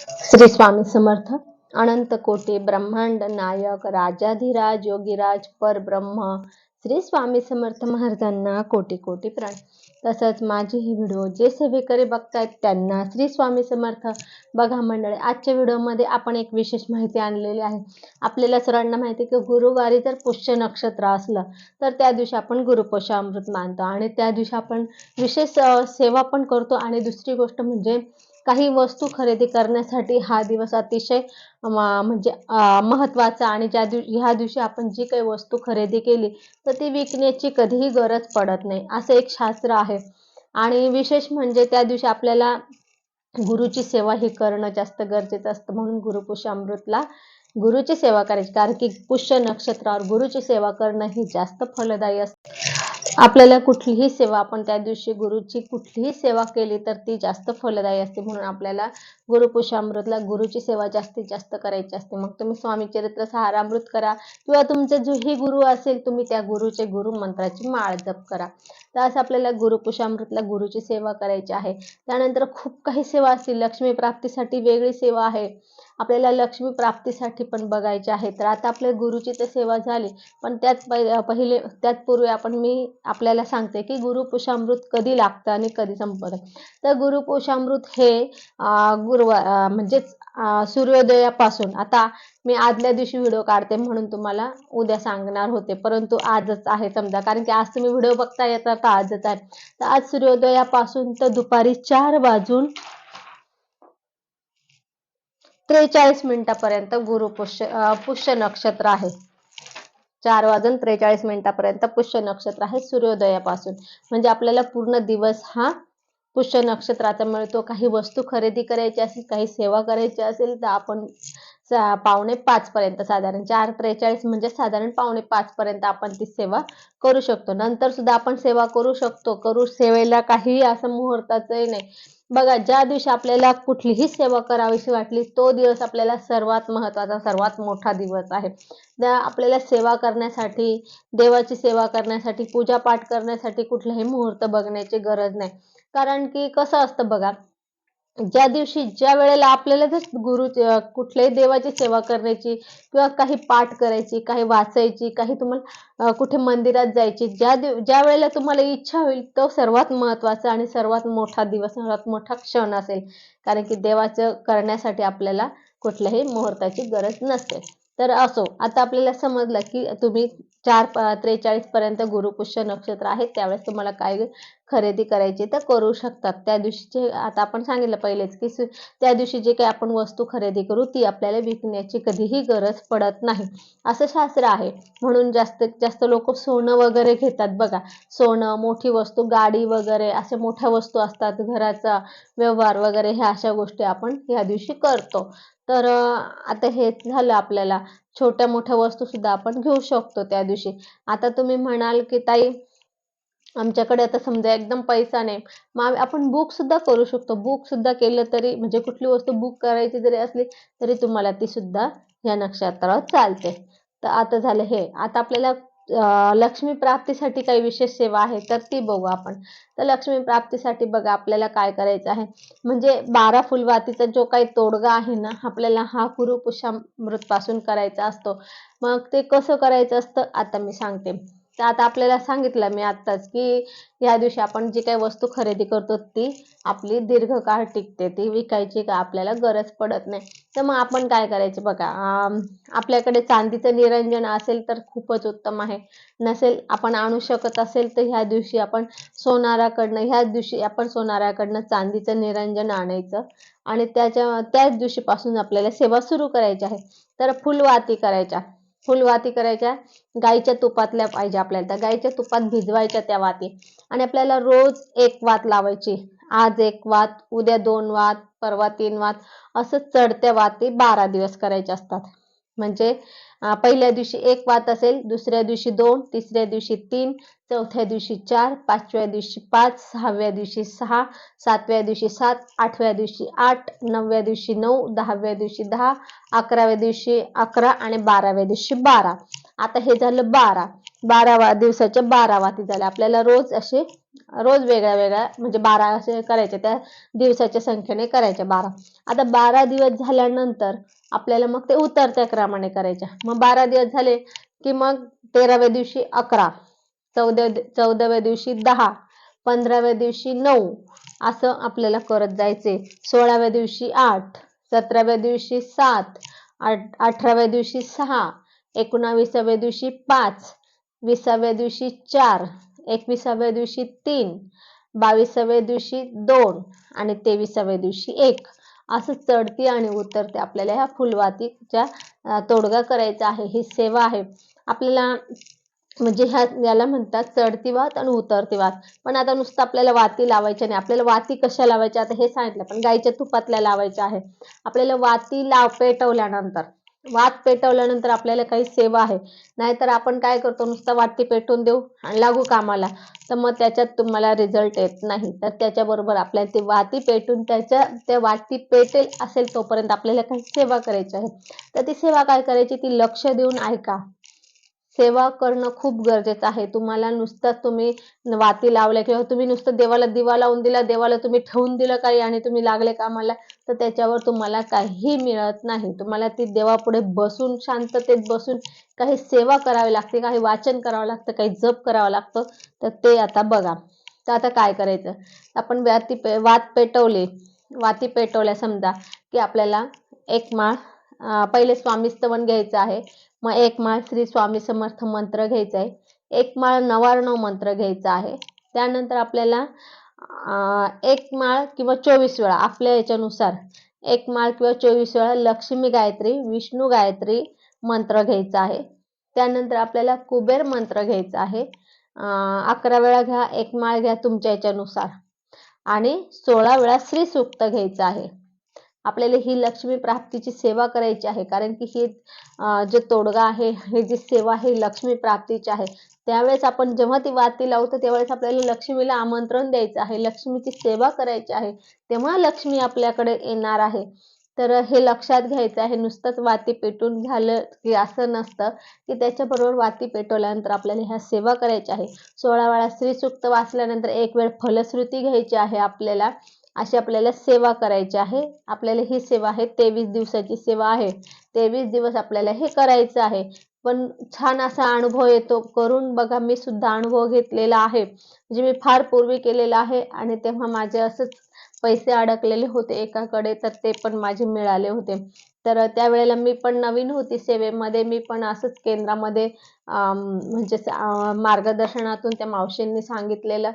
श्री स्वामी समर्थ अनंत कोटी ब्रह्मांड नायक राजाधिराज योगीराज परब्रह्म श्री स्वामी समर्थ महाराजांना कोटी कोटी प्राण. तसंच माझे हे व्हिडिओ जे सेवेकरी बघतायत त्यांना श्री स्वामी समर्थ. बघा मंडळी आजच्या व्हिडिओमध्ये आपण एक विशेष माहिती आणलेली आहे. आपल्याला सर्वांना माहिती आहे की गुरुवारी जर पुष्य नक्षत्र असलं तर त्या दिवशी आपण गुरुपोषामृत मानतो. आणि त्या दिवशी आपण विशेष सेवा पण करतो. आणि दुसरी गोष्ट म्हणजे काही वस्तू खरेदी करण्यासाठी हा दिवस अतिशय म्हणजे महत्त्वाचा महत्त्वाचा आणि ज्या दिव ह्या दिवशी आपण जी काही वस्तू खरेदी केली तर ती विकण्याची कधीही गरज पडत नाही असं एक शास्त्र आहे. आणि विशेष म्हणजे त्या दिवशी आपल्याला गुरुची सेवा ही करणं जास्त गरजेचं असतं. म्हणून गुरुपुष्यामृतला गुरुची सेवा करायची. कारण की पुष्य नक्षत्रावर गुरुची सेवा करणं ही जास्त फलदायी असतं. आपल्याला कुठलीही सेवा आपण त्या दिवशी गुरुची कुठलीही सेवा केली तर ती जास्त फलदायी असते. म्हणून आपल्याला गुरुपुषामृतला गुरुची सेवा जास्तीत जास्त करायची असते. मग तुम्ही स्वामी चरित्र सहारामृत करा किंवा तुमचे जोही गुरु असेल तुम्ही त्या गुरुचे गुरु मंत्राची माळ जप करा. तर असं आपल्याला गुरुपुषामृतला गुरुची सेवा करायची आहे. त्यानंतर खूप काही सेवा असतील. लक्ष्मी प्राप्तीसाठी वेगळी सेवा आहे. आपल्याला लक्ष्मी प्राप्तीसाठी पण बघायचे आहे. तर आता आपल्या गुरुची तर सेवा झाली. पण त्यात पहि- पहिले त्यात पूर्वी आपण मी आपल्याला सांगते की गुरुपुषामृत कधी लागतं आणि कधी संपत. तर गुरुपुषामृत हे गुरुवार म्हणजेच सूर्योदयापासून आता मी आदल्या दिवशी व्हिडिओ काढते म्हणून तुम्हाला उद्या सांगणार होते. परंतु आजच आहे समजा. कारण की आज तुम्ही व्हिडिओ बघता येतात आजच आहे. तर आज सूर्योदयापासून तर दुपारी चार वाजून त्रेचाळीस मिनिटापर्यंत गुरु पुष्य पुष्य नक्षत्र आहे. चार वाजून त्रेचाळीस मिनिटापर्यंत पुष्य नक्षत्र आहे सूर्योदयापासून. म्हणजे आपल्याला पूर्ण दिवस हा पुष्य नक्षत्राचा मिळतो. काही वस्तू खरेदी करायची असेल काही सेवा करायची असेल तर आपण पावणे पाच पर्यंत साधारण. चार त्रेचाळीस म्हणजे साधारण पावणे पाच पर्यंत आपण ती सेवा करू शकतो. नंतर सुद्धा आपण सेवा करू शकतो. करू सेवेला काही असं मुहूर्ताचंही नाही. बघा ज्या दिवशी आपल्याला कुठलीही सेवा करावीशी वाटली तो दिवस आपल्याला सर्वात महत्त्वाचा सर्वात मोठा दिवस आहे. त्या आपल्याला सेवा करण्यासाठी देवाची सेवा करण्यासाठी पूजापाठ करण्यासाठी कुठलाही मुहूर्त बघण्याची गरज नाही. कारण की कसं असतं बघा ज्या दिवशी ज्या वेळेला आपल्याला जर गुरु कुठल्याही देवाची सेवा करण्याची किंवा काही पाठ करायची काही वाचायची काही तुम्हाला कुठे मंदिरात जायची ज्या दिव ज्या वेळेला तुम्हाला इच्छा होईल तो सर्वात महत्त्वाचा आणि सर्वात मोठा दिवस सर्वात मोठा क्षण असेल. कारण की देवाचं करण्यासाठी आपल्याला कुठल्याही मुहूर्ताची गरज नसते. तर असो आता आपल्याला समजलं की तुम्ही चार त्रेचाळीस पर्यंत गुरुपुष्य नक्षत्र आहे त्यावेळेस तुम्हाला काय खरेदी करायची तर करू शकतात. त्या दिवशीचे आता आपण सांगितलं पहिलेच की त्या दिवशी जे काही आपण वस्तू खरेदी करू ती आपल्याला विकण्याची कधीही गरज पडत नाही. असं शास्त्र आहे. म्हणून जास्तीत जास्त लोक सोनं वगैरे घेतात बघा. सोनं मोठी वस्तू गाडी वगैरे अशा मोठ्या वस्तू असतात. घराचा व्यवहार वगैरे ह्या अशा गोष्टी आपण ह्या दिवशी करतो. तर आता हे झालं आपल्याला. छोट्या मोठ्या वस्तू सुद्धा आपण घेऊ शकतो त्या दिवशी. आता तुम्ही म्हणाल की ताई आमच्याकडे आता समजा एकदम पैसा नाही. मग आपण बुक सुद्धा करू शकतो. बुक सुद्धा केलं तरी म्हणजे कुठली वस्तू बुक करायची जरी असली तरी तुम्हाला ती सुद्धा या नक्षत्रावर चालते. तर आता झालं हे. आता आपल्याला लक्ष्मी प्राप्तीसाठी काही विशेष सेवा आहे तर ती बघू आपण. तर लक्ष्मी प्राप्तीसाठी बघा आपल्याला काय करायचं आहे. म्हणजे बारा फुलवातीचा जो काही तोडगा आहे ना आपल्याला हा कुरुपुषामृत पासून करायचा असतो. मग ते कसं करायचं असतं? आता मी सांगते. आता आपल्याला सांगितलं मी आत्ताच की या दिवशी आपण जी काही वस्तू खरेदी करतो ती आपली दीर्घकाळ टिकते. ती विकायची का आपल्याला गरज पडत नाही. तर मग आपण काय करायचे बघा आपल्याकडे चांदीचं निरंजन असेल तर खूपच उत्तम आहे. नसेल आपण आणू शकत असेल तर ह्या दिवशी आपण सोनाराकडनं ह्या दिवशी आपण सोनाराकडनं चांदीचं निरंजन आणायचं आणि त्याच्या त्याच दिवशीपासून आपल्याला सेवा सुरू करायची आहे. तर फुलवाती करायच्या. फुलवाती करायच्या गाईच्या तुपातल्या पाहिजे आपल्याला. त्या गाईच्या तुपात भिजवायच्या त्या वाती. आणि आपल्याला रोज एक वात लावायची. आज एक वात उद्या दोन वात परवा तीन वात. असं चढत्या वाती बारा दिवस करायच्या असतात. म्हणजे पहिल्या दिवशी एक वात असेल दुसऱ्या दिवशी दोन तिसऱ्या दिवशी तीन चौथ्या दिवशी चार पाचव्या दिवशी पाच सहाव्या दिवशी सहा सातव्या दिवशी सात आठव्या दिवशी आठ नवव्या दिवशी नऊ दहाव्या दिवशी दहा अकराव्या दिवशी अकरा आणि बाराव्या दिवशी बारा. आता हे झालं बारा. बारा वा दिवसाच्या बारा वाती झाल्या. आपल्याला रोज असे रोज वेगळ्या वेगळ्या म्हणजे बारा असे करायचे त्या दिवसाच्या संख्येने करायच्या बारा. आता बारा दिवस झाल्यानंतर आपल्याला मग ते उतरत्या क्रमाने करायच्या. मग बारा दिवस झाले की मग तेराव्या दिवशी अकरा चौदा चौदाव्या दिवशी दहा पंधराव्या दिवशी नऊ असं आपल्याला करत जायचे. सोळाव्या दिवशी आठ सतराव्या दिवशी सात आठ अठराव्या दिवशी सहा एकोणावीसाव्या दिवशी पाच विसाव्या दिवशी चार एकविसाव्या दिवशी तीन बावीसाव्या दिवशी दोन आणि तेविसाव्या दिवशी एक. असं चढती आणि उतरते आपल्याला ह्या फुलवातीच्या तोडगा करायचा आहे. ही सेवा आहे. आपल्याला म्हणजे ह्या याला म्हणतात चढती वात आणि उतरती वात पण आता नुसतं आपल्याला वाती लावायच्या नाही. आपल्याला वाती कशा लावायच्या? आता हे सांगितलं पण गाईच्या तुपातल्या लावायच्या आहे. आपल्याला वाती लाव पेटवल्यानंतर वात पेटवल्यानंतर आपल्याला काही सेवा आहे. नाहीतर आपण काय करतो? नुसतं वाती पेटून देऊ आणि लागू कामाला. तर मग त्याच्यात तुम्हाला रिझल्ट येत नाही. तर त्याच्याबरोबर आपल्याला ती वाती पेटून त्याच्या त्या वाटती पेटेल असेल तोपर्यंत आपल्याला काही सेवा करायची आहे. तर ती सेवा काय करायची? ती लक्ष देऊन ऐका. सेवा करणं खूप गरजेचं आहे. तुम्हाला नुसतं तुम्ही वाती लावल्या किंवा तुम्ही नुसतं देवाला दिवा लावून दिला देवाला तुम्ही ठेवून दिलं काही आणि तुम्ही लागले कामाला तर त्याच्यावर तुम्हाला काही मिळत नाही. तुम्हाला ती देवापुढे बसून शांततेत बसून काही सेवा करावी लागते काही वाचन करावं लागतं काही जप करावं लागतं तर ते आता बघा. तर आता काय करायचं? आपण वाती पे वात पेटवली. वाती पेटवल्या समजा की आपल्याला एक माळ पहिले स्वामी स्तवन घ्यायचं आहे. मग एक माळ श्री स्वामी समर्थ मंत्र घ्यायचा आहे एक माळ नवार्णव मंत्र घ्यायचा आहे. त्यानंतर आपल्याला एक माळ किंवा चोवीस वेळा आपल्या याच्यानुसार एक माळ किंवा चोवीस वेळा लक्ष्मी गायत्री विष्णू गायत्री मंत्र घ्यायचा आहे. त्यानंतर आपल्याला कुबेर मंत्र घ्यायचा आहे. अकरा वेळा घ्या एक माळ घ्या तुमच्या याच्यानुसार. आणि सोळा वेळा श्रीसूक्त घ्यायचं आहे. आपल्याला ही लक्ष्मी प्राप्तीची सेवा करायची आहे. कारण की ही जे तोडगा आहे हे जी सेवा आहे ही लक्ष्मी प्राप्तीची आहे. त्यावेळेस आपण जेव्हा ती वाती लावतो त्यावेळेस आपल्याला लक्ष्मीला आमंत्रण द्यायचं आहे. लक्ष्मीची सेवा करायची आहे. तेव्हा लक्ष्मी आपल्याकडे येणार आहे. तर हे लक्षात घ्यायचं आहे. नुसतंच वाती पेटून झालं की असं नसतं की त्याच्याबरोबर वाती पेटवल्यानंतर आपल्याला ह्या सेवा करायची आहे. सोळा वेळा श्रीसूक्त वाचल्यानंतर एक वेळ फलश्रुती घ्यायची आहे आपल्याला. अशी आपल्याला सेवा करायची आहे. आपल्याला ही सेवा आहे. तेवीस दिवसाची सेवा आहे. तेवीस दिवस आपल्याला हे करायचं आहे. पण छान असा अनुभव येतो. करून बघा मी सुद्धा अनुभव घेतलेला आहे. म्हणजे मी फार पूर्वी केलेला आहे आणि तेव्हा माझे असंच पैसे अडकलेले होते एकाकडे तर ते पण माझे मिळाले होते. तर त्यावेळेला मी पण नवीन होती सेवेमध्ये. मी पण असंच केंद्रामध्ये म्हणजे मार्गदर्शनातून त्या मावशींनी सांगितलेलं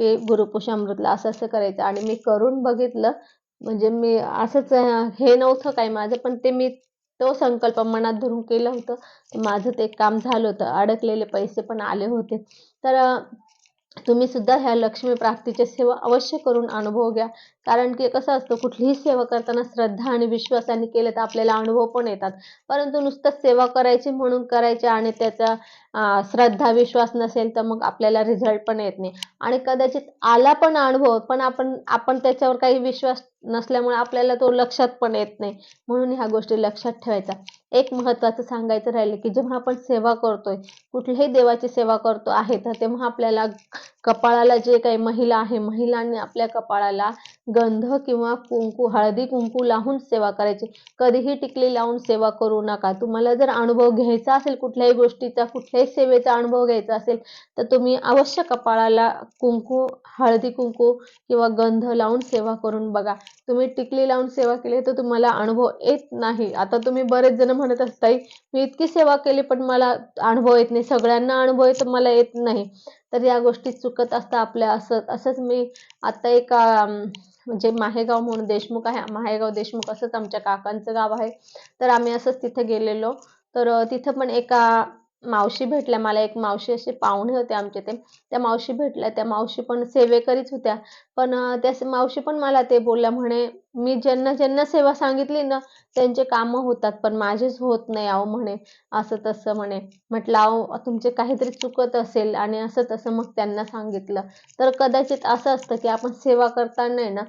की गुरुपुषामृतला असं असं करायचं. आणि मी करून बघितलं म्हणजे मी असंच हे नव्हतं काय माझं पण ते मी तो संकल्प मनात धरून केलं होतं. माझं ते काम झालं होतं अडकलेले पैसे पण आले होते. तर तुम्ही सुद्धा ह्या लक्ष्मी प्राप्तीच्या सेवा अवश्य करून अनुभव घ्या. कारण की कसं असतं कुठलीही सेवा करताना श्रद्धा आणि विश्वासाने केलं तर आपल्याला अनुभव पण येतात. परंतु नुसतं सेवा करायची म्हणून करायची आणि त्याचा श्रद्धा विश्वास नसेल तर मग आपल्याला रिझल्ट पण येत नाही. आणि कदाचित आला पण अनुभव पण आपण आपण त्याच्यावर काही विश्वास नसल्यामुळे आपल्याला तो लक्षात पण येत नाही. म्हणून ह्या गोष्टी लक्षात ठेवायचा एक महत्त्वाचं सांगायचं राहिलं की जेव्हा आपण सेवा करतोय कुठल्याही देवाची सेवा करतो आहे तर तेव्हा आपल्याला कपाळाला जे काही महिला आहे महिलांनी आपल्या कपाळाला गंध किंवा कुंकू हळदी कुंकू लावून सेवा करायची. कधीही टिकली लावून सेवा करू नका. तुम्हाला जर अनुभव घ्यायचा असेल कुठल्याही गोष्टीचा कुठल्याही सेवेचा अनुभव घ्यायचा असेल तर तुम्ही अवश्य कपाळाला कुंकू हळदी कुंकू किंवा गंध लावून सेवा करून बघा. तुम्ही टिकली लावून सेवा केली तर तुम्हाला अनुभव येत नाही. आता तुम्ही बरेच जण म्हणत असताय मी इतकी सेवा केली पण मला अनुभव येत नाही. सगळ्यांना अनुभव येतो मला येत नाही. तर या गोष्टी चुकत असतात आपल्या असं असंच मी आता एक म्हणजे माहेगाव म्हणून देशमुख आहे. माहेगाव देशमुख असंच आमच्या काकांचं गाव आहे. तर आम्ही असंच तिथे गेलेलो. तर तिथं पण एका मावशी भेटल्या. मला एक मावशी असे पाहुणे होते आमचे ते. त्या मावशी भेटल्या. त्या मावशी पण सेवेकरीच होत्या. पण त्या मावशी पण मला ते बोलल्या म्हणे मी ज्यांना ज्यांना सेवा सांगितली ना त्यांचे कामं होतात पण माझेच होत नाही अहो म्हणे. असं तसं म्हणे. म्हटलं अहो तुमचे काहीतरी चुकत असेल आणि असं तसं मग त्यांना सांगितलं. तर कदाचित असं असतं की आपण सेवा करताना आहे ना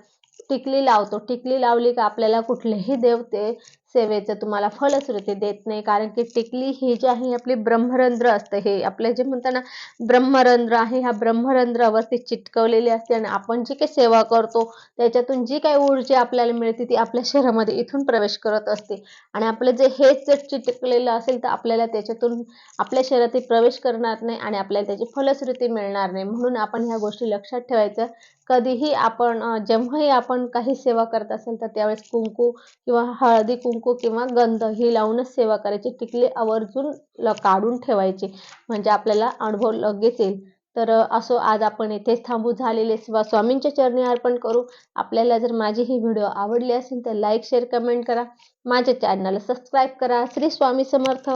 टिकली लावतो. टिकली लावली का आपल्याला कुठलेही देवते सेवेचं तुम्हाला फलश्रुती देत नाही. कारण की टिकली ही जी आहे आपली ब्रह्मरंध्र असतं. हे आपलं जे म्हणतात ना ब्रह्मरंध्र आहे ह्या ब्रह्मरंध्रावरती चिटकवलेली असते आणि आपण जी काही सेवा करतो त्याच्यातून जी काही ऊर्जा आपल्याला मिळते ती आपल्या शरीरामध्ये इथून प्रवेश करत असते. आणि आपलं जे हेच जर चिटकलेलं असेल तर आपल्याला त्याच्यातून आपल्या शरीरात प्रवेश करणार नाही आणि आपल्याला त्याची फलश्रुती मिळणार नाही. म्हणून आपण ह्या गोष्टी लक्षात ठेवायचं. कधीही आपण जेव्हाही आपण काही सेवा करत असेल तर त्यावेळेस कुंकू किंवा हळदी कुंकू किंवा गंध ही लावूनच सेवा करायची. टिकले आवर्जून ल काढून ठेवायचे. म्हणजे आपल्याला अनुभव लगेच येईल. तर असो आज आपण इथेच थांबू झालेले स्वा स्वामींच्या चरणी अर्पण करू. आपल्याला जर माझी ही व्हिडिओ आवडली असेल तर लाईक शेअर कमेंट करा. माझ्या चॅनलला सबस्क्राईब करा. श्री स्वामी समर्थ.